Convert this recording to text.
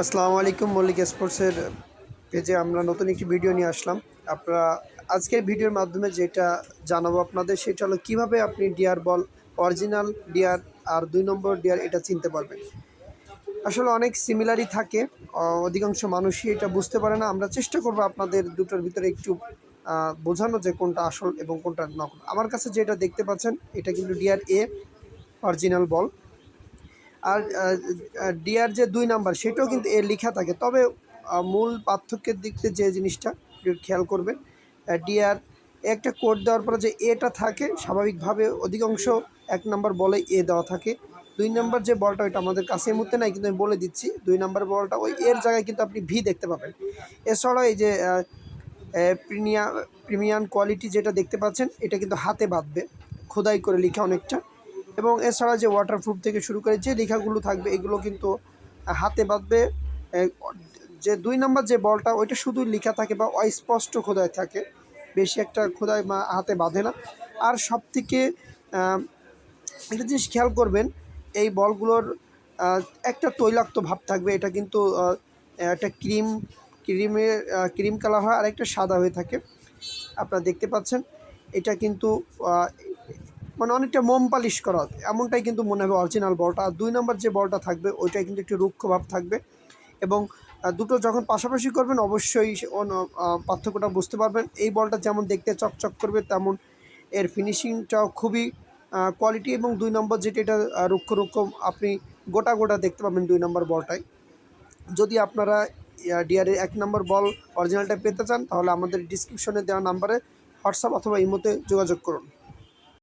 আসসালামু আলাইকুম, মল্লিক স্পোর্টসের পেজে আমরা নতুন একটি ভিডিও নিয়ে আসলাম। আপনারা আজকের ভিডিওর মাধ্যমে যেটা জানাব আপনাদের, সেটা হলো কীভাবে আপনি ডিয়ার বল, অরিজিনাল ডিয়ার আর দুই নম্বর ডিয়ার এটা চিনতে পারবেন। আসলে অনেক সিমিলারই থাকে অধিকাংশ মানুষই এটা বুঝতে পারে না। আমরা চেষ্টা করব আপনাদের দুটোর ভিতরে একটু বোঝানো যে কোনটা আসল এবং কোনটা নকল। আমার কাছে যেটা দেখতে পাচ্ছেন, এটা কিন্তু ডিয়ার এ, অরিজিনাল বল। আর ডিআর যে দুই নাম্বার, সেটাও কিন্তু এর লেখা থাকে। তবে মূল পার্থক্যের দিক থেকে যে জিনিসটা খেয়াল করবেন ডিআর একটা কোড দেওয়ার পরে যে এটা থাকে, স্বাভাবিকভাবে অধিকাংশ এক নাম্বার বলে এ দেওয়া থাকে। দুই নাম্বার যে বলটা, ওইটা আমাদের কাছে এই মুহূর্তে নাই, কিন্তু আমি বলে দিচ্ছি, দুই নাম্বার বলটা, ওই এর জায়গায় কিন্তু আপনি ভি দেখতে পাবেন। এছাড়াও এই যে প্রিমিয়া প্রিমিয়াম কোয়ালিটি যেটা দেখতে পাচ্ছেন, এটা কিন্তু হাতে বাঁধবে। খোদাই করে লেখা অনেকটা। এবং এছাড়া যে ওয়াটারপ্রুফ থেকে শুরু করে যে লেখাগুলো থাকবে, এগুলো কিন্তু হাতে বাঁধবে। যে দুই নম্বর যে বলটা, ওইটা শুধু লেখা থাকে বা অস্পষ্ট খোদায় থাকে। বেশি একটা খোদাই বা হাতে বাঁধে না। আর সব থেকে একটা জিনিস খেয়াল করবেন, এই বলগুলোর একটা তৈলাক্ত ভাব থাকবে। এটা কিন্তু একটা ক্রিম ক্রিমের ক্রিম কালার হয় আর একটা সাদা হয়ে থাকে। আপনারা দেখতে পাচ্ছেন, এটা কিন্তু মানে অনেকটা মোম পালিশ করা এমনটাই কিন্তু মনে হবে অরিজিনাল বলটা। আর দুই নম্বর যে বলটা থাকবে, ওইটাই কিন্তু একটু রুক্ষ ভাব থাকবে। এবং দুটো যখন পাশাপাশি করবেন, অবশ্যই পার্থক্যটা বুঝতে পারবেন। এই বলটা যেমন দেখতে চকচক করবে, তেমন এর ফিনিশিংটাও খুবই কোয়ালিটি এবং দুই নম্বর যেটা, এটা রুক্ষ রুক্ষ আপনি গোটা গোটা দেখতে পাবেন দুই নম্বর বলটাই যদি আপনারা ডিআরের এক নম্বর বল অরিজিনালটা পেতে চান, তাহলে আমাদের ডিসক্রিপশনে দেওয়া নাম্বারে হোয়াটসঅ্যাপ অথবা ইমোতে যোগাযোগ করুন।